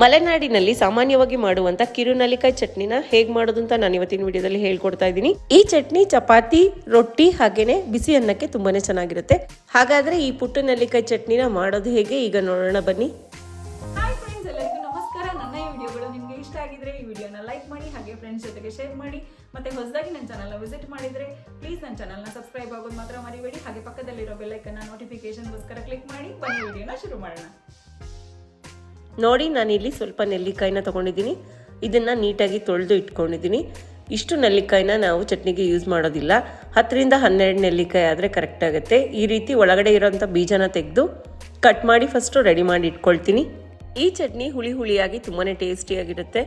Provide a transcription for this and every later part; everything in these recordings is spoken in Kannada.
ಮಲೆನಾಡಿನಲ್ಲಿ ಸಾಮಾನ್ಯವಾಗಿ ಮಾಡುವಂತ ಕಿರುನಲಿಕಾಯಿ ಚಟ್ನಿನ ಹೇಗ್ ಮಾಡೋದು ಅಂತ ನಾನು ಇವತ್ತಿನ ವಿಡಿಯೋದಲ್ಲಿ ಹೇಳ್ಕೊಡ್ತಾ ಇದ್ದೀನಿ. ಈ ಚಟ್ನಿ ಚಪಾತಿ, ರೊಟ್ಟಿ ಹಾಗೇನೆ ಬಿಸಿ ಅನ್ನಕ್ಕೆ ತುಂಬಾನೇ ಚೆನ್ನಾಗಿರುತ್ತೆ. ಹಾಗಾದ್ರೆ ಈ ಪುಟ್ಟು ನಲ್ಲಿಕಾಯಿ ಚಟ್ನಿನ ಮಾಡೋದು ಹೇಗೆ? ಈಗ ನೋಡೋಣ ಬನ್ನಿ. ಆಗಿದ್ರೆ ಈ ವಿಡಿಯೋನ ಲೈಕ್ ಮಾಡಿ, ಹಾಗೆ ಫ್ರೆಂಡ್ಸ್ ಜೊತೆಗೆ ಶೇರ್ ಮಾಡಿ, ಮತ್ತೆ ಹೊಸದಾಗಿ ನನ್ನ ಚಾನಲ್ನ ವಿಸಿಟ್ ಮಾಡಿದರೆ ಪ್ಲೀಸ್ ನನ್ನ ಚಾನಲ್ನ ಸಬ್ಸ್ಕ್ರೈಬ್ ಆಗೋದು ಮಾತ್ರ ಮರಿಬೇಡಿ. ಹಾಗೆ ಪಕ್ಕದಲ್ಲಿರೋ ಬೆಲ್ಲೈಕನ್ನ ನೋಟಿಫಿಕೇಶನ್ಗೋಸ್ಕರ ಕ್ಲಿಕ್ ಮಾಡಿ, ಬನ್ನಿ ವಿಡಿಯೋನ ಶುರು ಮಾಡೋಣ. ನೋಡಿ, ನಾನು ಇಲ್ಲಿ ಸ್ವಲ್ಪ ನೆಲ್ಲಿಕಾಯಿನ ತಗೊಂಡಿದ್ದೀನಿ. ಇದನ್ನು ನೀಟಾಗಿ ತೊಳೆದು ಇಟ್ಕೊಂಡಿದ್ದೀನಿ. ಇಷ್ಟು ನೆಲ್ಲಿಕಾಯಿನ ನಾವು ಚಟ್ನಿಗೆ ಯೂಸ್ ಮಾಡೋದಿಲ್ಲ. ಹತ್ತರಿಂದ ಹನ್ನೆರಡು ನೆಲ್ಲಿಕಾಯಿ ಆದರೆ ಕರೆಕ್ಟ್ ಆಗುತ್ತೆ. ಈ ರೀತಿ ಒಳಗಡೆ ಇರೋಂಥ ಬೀಜನ ತೆಗೆದು ಕಟ್ ಮಾಡಿ ಫಸ್ಟು ರೆಡಿ ಮಾಡಿ ಇಟ್ಕೊಳ್ತೀನಿ. ಈ ಚಟ್ನಿ ಹುಳಿ ಹುಳಿಯಾಗಿ ತುಂಬಾ ಟೇಸ್ಟಿಯಾಗಿರುತ್ತೆ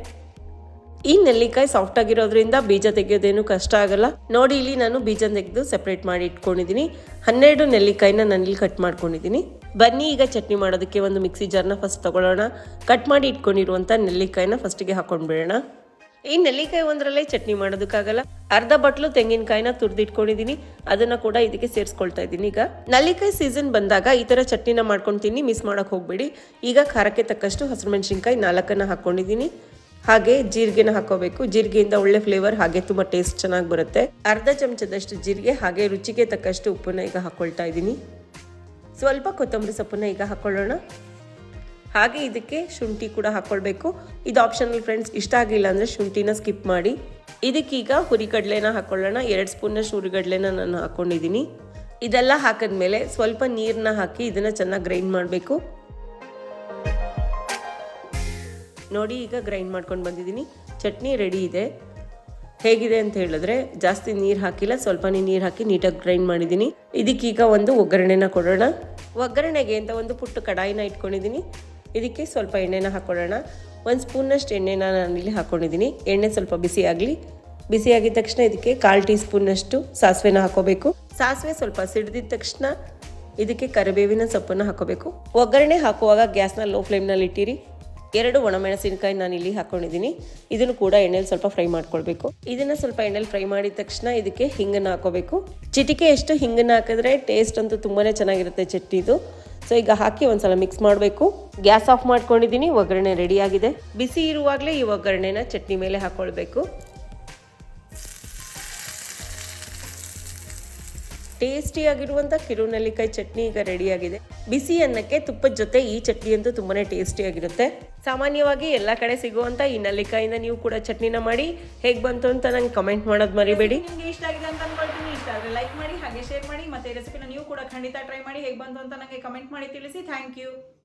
ಈ ನೆಲ್ಲಿಕಾಯಿ ಸಾಫ್ಟ್ ಆಗಿರೋದ್ರಿಂದ ಬೀಜ ತೆಗೆಯೋದೇನು ಕಷ್ಟ ಆಗಲ್ಲ. ನೋಡಿ, ಇಲ್ಲಿ ನಾನು ಬೀಜ ತೆಗೆದು ಸೆಪರೇಟ್ ಮಾಡಿ ಇಟ್ಕೊಂಡಿದ್ದೀನಿ. ಹನ್ನೆರಡು ನೆಲ್ಲಿಕಾಯಿನ ಇಲ್ಲಿ ಕಟ್ ಮಾಡ್ಕೊಂಡಿದ್ದೀನಿ. ಬನ್ನಿ, ಈಗ ಚಟ್ನಿ ಮಾಡೋದಕ್ಕೆ ಒಂದು ಮಿಕ್ಸಿ ಜಾರ್ನ ಫಸ್ಟ್ ತಗೊಳ್ಳೋಣ. ಕಟ್ ಮಾಡಿ ಇಟ್ಕೊಂಡಿರುವಂಥ ನೆಲ್ಲಿಕಾಯಿನ ಫಸ್ಟಿಗೆ ಹಾಕೊಂಡ್ಬಿಡೋಣ. ಈ ನೆಲ್ಲಿಕಾಯಿ ಒಂದರಲ್ಲೇ ಚಟ್ನಿ ಮಾಡೋದಕ್ಕಾಗಲ್ಲ. ಅರ್ಧ ಬಟ್ಲು ತೆಂಗಿನಕಾಯಿನ ತುರ್ದಿಟ್ಕೊಂಡಿದ್ದೀನಿ. ಅದನ್ನ ಕೂಡ ಇದಕ್ಕೆ ಸೇರಿಸ್ಕೊಳ್ತಾ ಇದ್ದೀನಿ. ಈಗ ನಲ್ಲಿಕಾಯಿ ಸೀಸನ್ ಬಂದಾಗ ಈ ತರ ಚಟ್ನಿನ ಮಾಡ್ಕೊಂತೀನಿ ಮಿಸ್ ಮಾಡಕ್ ಹೋಗ್ಬೇಡಿ. ಈಗ ಖಾರಕ್ಕೆ ತಕ್ಕಷ್ಟು ಹಸಿರು ಮೆಣಸಿನ್ಕಾಯಿ ನಾಲ್ಕನ್ನ ಹಾಕೊಂಡಿದ್ದೀನಿ. ಹಾಗೆ ಜೀರಿಗೆನ ಹಾಕೋಬೇಕು. ಜೀರಿಗೆಯಿಂದ ಒಳ್ಳೆ ಫ್ಲೇವರ್ ಹಾಗೆ ತುಂಬಾ ಟೇಸ್ಟ್ ಚೆನ್ನಾಗಿ ಬರುತ್ತೆ. ಅರ್ಧ ಚಮಚದಷ್ಟು ಜೀರಿಗೆ, ಹಾಗೆ ರುಚಿಗೆ ತಕ್ಕಷ್ಟು ಉಪ್ಪನ್ನ ಈಗ ಹಾಕೊಳ್ತಾ ಇದ್ದೀನಿ. ಸ್ವಲ್ಪ ಕೊತ್ತಂಬರಿ ಸೊಪ್ಪನ್ನ ಈಗ ಹಾಕೊಳ್ಳೋಣ. ಹಾಗೆ ಇದಕ್ಕೆ ಶುಂಠಿ ಕೂಡ ಹಾಕೊಳ್ಬೇಕು. ಇದು ಆಪ್ಷನಲ್ ಫ್ರೆಂಡ್ಸ್ ಇಷ್ಟ ಆಗಿಲ್ಲ ಅಂದರೆ ಶುಂಠಿನ ಸ್ಕಿಪ್ ಮಾಡಿ. ಇದಕ್ಕೀಗ ಹುರಿಗಡ್ಲೆನ ಹಾಕೊಳ್ಳೋಣ. ಎರಡು ಸ್ಪೂನಷ್ಟು ಹುರಿಗಡ್ಲೆನ ನಾನು ಹಾಕೊಂಡಿದ್ದೀನಿ. ಇದೆಲ್ಲ ಹಾಕಿದ್ಮೇಲೆ ಸ್ವಲ್ಪ ನೀರನ್ನ ಹಾಕಿ ಇದನ್ನು ಚೆನ್ನಾಗಿ ಗ್ರೈಂಡ್ ಮಾಡಬೇಕು. ನೋಡಿ ಈಗ ಗ್ರೈಂಡ್ ಮಾಡ್ಕೊಂಡು ಬಂದಿದ್ದೀನಿ. ಚಟ್ನಿ ರೆಡಿ ಇದೆ. ಹೇಗಿದೆ ಅಂತ ಹೇಳಿದ್ರೆ, ಜಾಸ್ತಿ ನೀರು ಹಾಕಿಲ್ಲ, ಸ್ವಲ್ಪನೇ ನೀರು ಹಾಕಿ ನೀಟಾಗಿ ಗ್ರೈಂಡ್ ಮಾಡಿದ್ದೀನಿ. ಇದಕ್ಕೀಗ ಒಂದು ಒಗ್ಗರಣೆನ ಕೊಡೋಣ. ಒಗ್ಗರಣೆಗೆ ಅಂತ ಒಂದು ಪುಟ್ಟು ಕಡಾಯಿನ ಇಟ್ಕೊಂಡಿದ್ದೀನಿ. ಇದಕ್ಕೆ ಸ್ವಲ್ಪ ಎಣ್ಣೆನ ಹಾಕೊಳ್ಳೋಣ. ಒಂದು ಸ್ಪೂನಷ್ಟು ಎಣ್ಣೆನ ನಾನಿಲ್ಲಿ ಹಾಕ್ಕೊಂಡಿದ್ದೀನಿ ಎಣ್ಣೆ ಸ್ವಲ್ಪ ಬಿಸಿ ಆಗಲಿ. ಬಿಸಿ ಆಗಿದ ತಕ್ಷಣ ಇದಕ್ಕೆ ಕಾಲು ಟೀ ಸ್ಪೂನ್ನಷ್ಟು ಸಾಸಿವೆನ ಹಾಕೋಬೇಕು. ಸಾಸಿವೆ ಸ್ವಲ್ಪ ಸಿಡಿದಿದ ತಕ್ಷಣ ಇದಕ್ಕೆ ಕರಿಬೇವಿನ ಸೊಪ್ಪನ್ನು ಹಾಕೋಬೇಕು. ಒಗ್ಗರಣೆ ಹಾಕುವಾಗ ಗ್ಯಾಸ್ನ ಲೋ ಫ್ಲೇಮ್ನಲ್ಲಿ ಇಟ್ಟಿರಿ ಎರಡು ಒಣಮೆಣಸಿನಕಾಯಿ ನಾನು ಇಲ್ಲಿ ಹಾಕೊಂಡಿದ್ದೀನಿ. ಇದನ್ನು ಕೂಡ ಎಣ್ಣೆಲಿ ಸ್ವಲ್ಪ ಫ್ರೈ ಮಾಡ್ಕೊಳ್ಬೇಕು. ಇದನ್ನ ಸ್ವಲ್ಪ ಎಣ್ಣೆಲಿ ಫ್ರೈ ಮಾಡಿದ ತಕ್ಷಣ ಇದಕ್ಕೆ ಹಿಂಗನ್ನ ಹಾಕೋಬೇಕು. ಚಿಟಿಕೆ ಎಷ್ಟು ಹಿಂಗನ್ನ ಹಾಕಿದ್ರೆ ಟೇಸ್ಟ್ ಅಂತೂ ತುಂಬಾನೇ ಚೆನ್ನಾಗಿರುತ್ತೆ ಚಟ್ನಿದು ಸೊ ಈಗ ಹಾಕಿ ಒಂದ್ಸಲ ಮಿಕ್ಸ್ ಮಾಡಬೇಕು. ಗ್ಯಾಸ್ ಆಫ್ ಮಾಡ್ಕೊಂಡಿದ್ದೀನಿ. ಒಗ್ಗರಣೆ ರೆಡಿ ಆಗಿದೆ. ಬಿಸಿ ಇರುವಾಗಲೇ ಈ ಒಗ್ಗರಣೆನ ಚಟ್ನಿ ಮೇಲೆ ಹಾಕೊಳ್ಬೇಕು. ಟೇಸ್ಟಿಯಾಗಿರುವಂಥ ಕಿರುನೆಲ್ಲಿಕಾಯಿ ಚಟ್ನಿ ಈಗ ರೆಡಿಯಾಗಿದೆ. ಬಿಸಿ ಅನ್ನಕ್ಕೆ ತುಪ್ಪದ ಜೊತೆ ಈ ಚಟ್ನಿ ಅಂತೂ ತುಂಬಾನೇ ಟೇಸ್ಟಿಯಾಗಿರುತ್ತೆ. ಸಾಮಾನ್ಯವಾಗಿ ಎಲ್ಲ ಕಡೆ ಸಿಗುವಂಥ ಈ ನಲ್ಲಿಕಾಯಿಂದ ನೀವು ಕೂಡ ಚಟ್ನಿನ ಮಾಡಿ ಹೇಗೆ ಬಂತು ಅಂತ ನಂಗೆ ಕಮೆಂಟ್ ಮಾಡೋದು ಮರಿಬೇಡಿ. ನಿಮಗೆ ಇಷ್ಟ ಆಗಿದೆ ಅಂತ ಅನ್ಕೊಳ್ತೀನಿ ಇಷ್ಟ ಆದರೆ ಲೈಕ್ ಮಾಡಿ, ಹಾಗೆ ಶೇರ್ ಮಾಡಿ, ಮತ್ತೆ ರೆಸಿಪಿನ ನೀವು ಕೂಡ ಖಂಡಿತ ಟ್ರೈ ಮಾಡಿ ಹೇಗೆ ಬಂತು ಅಂತ ನನಗೆ ಕಮೆಂಟ್ ಮಾಡಿ ತಿಳಿಸಿ. Thank you